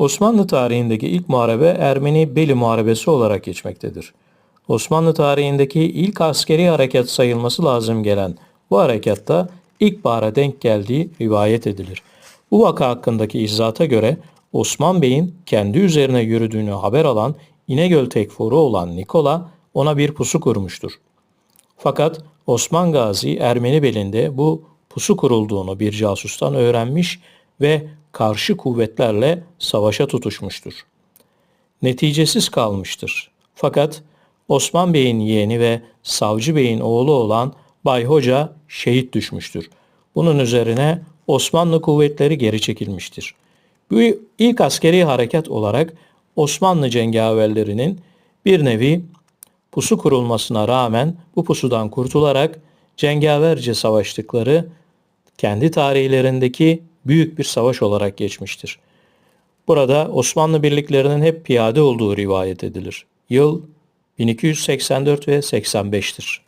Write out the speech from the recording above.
Osmanlı tarihindeki ilk muharebe Ermeni Beli Muharebesi olarak geçmektedir. Osmanlı tarihindeki ilk askeri harekat sayılması lazım gelen bu harekatta ilkbahara denk geldiği rivayet edilir. Bu vaka hakkındaki izzata göre Osman Bey'in kendi üzerine yürüdüğünü haber alan İnegöl tekfuru olan Nikola ona bir pusu kurmuştur. Fakat Osman Gazi Ermeni belinde bu pusu kurulduğunu bir casustan öğrenmiş ve karşı kuvvetlerle savaşa tutuşmuştur. Neticesiz kalmıştır. Fakat Osman Bey'in yeğeni ve Savcı Bey'in oğlu olan Bay Hoca şehit düşmüştür. Bunun üzerine Osmanlı kuvvetleri geri çekilmiştir. Bu ilk askeri harekat olarak Osmanlı cengaverlerinin bir nevi pusu kurulmasına rağmen bu pusudan kurtularak cengaverce savaştıkları kendi tarihlerindeki büyük bir savaş olarak geçmiştir. Burada Osmanlı birliklerinin hep piyade olduğu rivayet edilir. Yıl 1284 ve 85'tir.